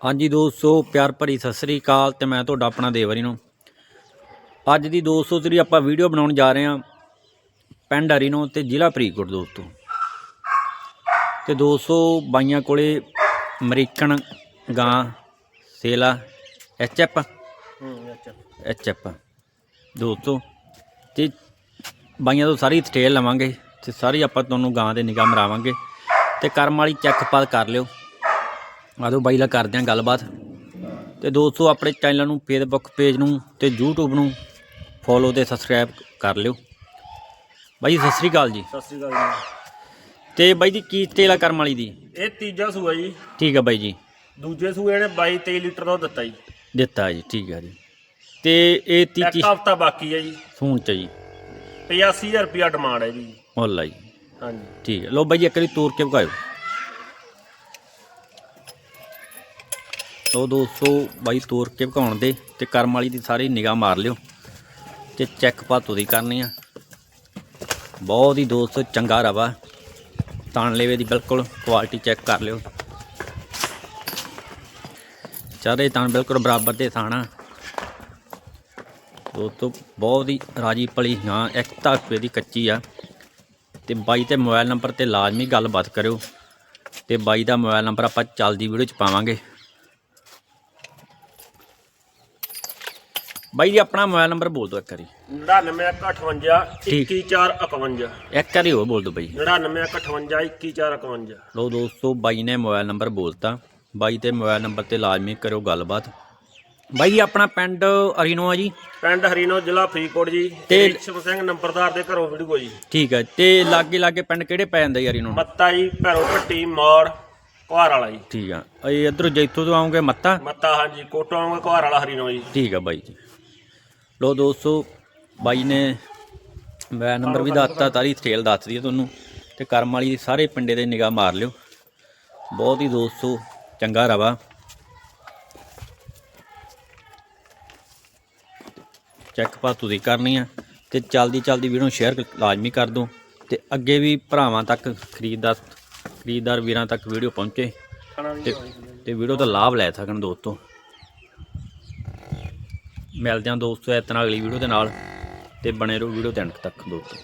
ਹਾਂਜੀ ਦੋਸਤੋ ਪਿਆਰ ਭਰੀ ਸਤਿ ਸ੍ਰੀ ਅਕਾਲ ਤੇ ਮੈਂ ਤੁਹਾਡਾ ਆਪਣਾ ਦੇਵਰੀ ਨੂੰ। ਅੱਜ ਦੀ ਦੋਸਤੋ ਜਿਹੜੀ ਆਪਾਂ ਵੀਡੀਓ ਬਣਾਉਣ ਜਾ ਰਹੇ ਹਾਂ ਪਿੰਡ ਹਰੀਨੋ ਤੇ ਜ਼ਿਲ੍ਹਾ ਫਰੀਦਕੋਟ ਦੋਸਤੋ। ਤੇ ਦੋਸਤੋ ਬਾਈਆਂ ਕੋਲੇ ਅਮਰੀਕਨ ਗਾਂ ਸੇਲਾ ਐਚਐਫ ਹੂੰ ਅੱਛਾ ਐਚਐਫ ਦੋਸਤੋ ਤੇ ਬਾਈਆਂ ਤੋਂ ਸਾਰੀ ਡਿਟੇਲ ਲਵਾਂਗੇ ਤੇ ਸਾਰੀ ਆਪਾਂ ਤੁਹਾਨੂੰ ਗਾਂ ਦੇ ਨਿਗਾਹ ਮਰਾਵਾਂਗੇ ਤੇ ਕਰਮ ਵਾਲੀ ਚੈੱਕ ਪਾਲ ਕਰ ਲਿਓ। ਆਦੋ ਬਾਈ ਨਾਲ ਕਰਦੇ ਆਂ ਗੱਲਬਾਤ। ਤੇ ਦੋਸਤੋ ਆਪਣੇ ਚੈਨਲ ਨੂੰ ਫੇਸਬੁੱਕ ਪੇਜ ਨੂੰ ਤੇ YouTube ਨੂੰ ਫੋਲੋ ਤੇ ਸਬਸਕ੍ਰਾਈਬ ਕਰ ਲਿਓ। ਬਾਈ ਸਤਿ ਸ੍ਰੀ ਅਕਾਲ ਜੀ। ਸਤਿ ਸ੍ਰੀ ਅਕਾਲ ਤੇ ਬਾਈ ਦੀ ਕੀ ਤੇਲਾ ਕਰਮ ਵਾਲੀ ਦੀ? ਜੀ ਇਹ ਤੀਜਾ ਸੂਆ ਜੀ। ਠੀਕ ਆ ਬਾਈ ਜੀ। ਦੂਜੇ ਸੂਏ ਨੇ 22 23 ਲੀਟਰ ਦਾ ਦਿੱਤਾ ਜੀ। ਦਿੱਤਾ ਜੀ ਠੀਕ ਆ ਜੀ। ਤੇ ਇਹ ਤੀ ਇੱਕ ਹਫਤਾ ਬਾਕੀ ਹੈ ਜੀ। ਫੋਨ ਚ ਜੀ। 85000 ਰੁਪਿਆ ਡਿਮਾਂਡ ਹੈ ਜੀ। ਮੁੱਲ ਆ ਜੀ। ਹਾਂਜੀ। ਠੀਕ ਹੈ ਲੋ ਬਾਈ ਜੀ ਇੱਕ ਵਾਰੀ ਤੋੜ ਕੇ ਵਿਖਾਇਓ। ਲੋ ਦੋਸਤੋ ਬਾਈ ਤੋਰ ਕੇ ਵਿਖਾਉਣ ਦੇ ਤੇ ਕਰਮ ਵਾਲੀ ਦੀ ਸਾਰੀ ਨਿਗਾਹ ਮਾਰ ਲਿਓ ਤੇ ਚੈੱਕ ਪਾਤੋ ਦੀ ਕਰਨੀ ਆ। ਬਹੁਤ ਹੀ ਦੋਸਤੋ, ਚੰਗਾ ਰਵਾ। ਤਾਣ ਲੇਵੇ ਦੀ ਬਿਲਕੁਲ ਕੁਆਲਿਟੀ ਚੈੱਕ ਕਰ ਲਿਓ। ਚਾਰੇ ਤਾਣ ਬਿਲਕੁਲ ਬਰਾਬਰ ਦੇ ਥਾਣਾ। ਦੋਸਤੋ ਬਹੁਤ ਹੀ ਰਾਜੀ ਪਲੀ ਹਾਂ, ਇੱਕ ਤਾਂ ਰੁਪਏ ਦੀ ਕੱਚੀ ਆ। ਤੇ ਬਾਈ ਤੇ ਮੋਬਾਈਲ ਨੰਬਰ ਤੇ ਲਾਜ਼ਮੀ ਗੱਲਬਾਤ ਕਰਿਓ। ਤੇ ਬਾਈ ਦਾ ਮੋਬਾਈਲ ਨੰਬਰ ਆਪਾਂ ਚੱਲਦੀ ਵੀਡੀਓ ਚ ਪਾਵਾਂਗੇ। ਬਾਈ ਜੀ ਆਪਣਾ ਮੋਬਾਈਲ ਨੰਬਰ ਬੋਲ ਦਿਓ ਇੱਕ ਵਾਰੀ। 9958 ਠੀਕ। 21451 ਇੱਕ ਵਾਰੀ ਹੋਰ ਬੋਲ ਦਿਓ ਬਾਈ 9958 21451 ਲੋ ਦੋਸਤੋ ਬਾਈ ਨੇ ਮੋਬਾਈਲ ਨੰਬਰ ਬੋਲਤਾ। ਬਾਈ ਤੇ ਮੋਬਾਈਲ ਨੰਬਰ ਤੇ ਲਾਜ਼ਮੀ ਕਰਿਓ ਗੱਲਬਾਤ। ਬਾਈ ਜੀ ਆਪਣਾ ਪਿੰਡ ਅਰੀਨੋ ਆ ਜੀ? ਪਿੰਡ ਹਰੀਨੋ ਜ਼ਿਲ੍ਹਾ ਫਰੀਦਕੋਟ ਜੀ। ਤੇ- ਰੇਸ਼ਮ ਸਿੰਘ ਨੰਬਰਦਾਰ ਦੇ ਘਰੋਂ ਵੀਡੀਓ ਜੀ। ਠੀਕ ਹੈ ਤੇ ਲਾਗੇ ਲਾਗੇ ਪਿੰਡ ਕਿਹੜੇ ਪੈ ਜਾਂਦੇ ਅਰੀਨੋ ਨੂੰ? ਮੱਤਾ ਜੀ ਭੈਰੋ ਭੱਟੀ ਮੌੜ ਕੁਹਾਰ ਵਾਲਾ ਜੀ। ਠੀਕ ਆ ਇਹ ਇਧਰੋਂ ਜੈਤੋ ਤੋਂ ਆਉਂਗੇ ਮੱਤਾ? ਮੱਤਾ ਹਾਂਜੀ ਕੋਟੋਂ ਆਉਂਗਾ ਕੁਹਾਰ ਵਾਲਾ ਹਰੀਨੋ ਜੀ। ਠੀਕ ਆ ਬਾਈ ਜੀ। ਲੋ ਦੋਸਤੋ ਬਾਈ ਨੇ ਮੋਬਾਈਲ ਨੰਬਰ ਵੀ ਦੱਸਤਾ ਤਾਰੀ ਡਿਟੇਲ ਦੱਸਦੀ ਹੈ ਤੁਹਾਨੂੰ ਤੇ ਕਰਮ ਵਾਲੀ ਦੇ ਸਾਰੇ ਪਿੰਡੇ ਦੇ ਨਿਗਾਹ ਮਾਰ ਲਿਓ। ਬਹੁਤ ਹੀ ਦੋਸਤੋ ਚੰਗਾ ਰਵਾ। ਚੈੱਕ ਪਾ ਤੁਸੀਂ ਕਰਨੀ ਆ ਤੇ ਚਲਦੀ ਚਲਦੀ ਵੀਡੀਓ ਨੂੰ ਸ਼ੇਅਰ ਲਾਜ਼ਮੀ ਕਰ ਦਿਓ ਤੇ ਅੱਗੇ ਵੀ ਭਰਾਵਾਂ ਤੱਕ ਖਰੀਦਦਾਰ ਖਰੀਦਦਾਰ ਵੀਰਾਂ ਤੱਕ ਵੀਡੀਓ ਪਹੁੰਚੇ। ਤੇ ਵੀਡੀਓ ਦਾ ਲਾਭ ਲੈ ਸਕਣ ਦੋਸਤੋ। ਮਿਲਦੇ ਹਾਂ ਦੋਸਤੋ ਇਸ ਅਗਲੀ ਵੀਡੀਓ ਦੇ ਨਾਲ ਤੇ ਬਣੇ ਰਹੋ ਵੀਡੀਓ ਦੇ ਅੰਤ ਤੱਕ ਦੋਸਤੋ।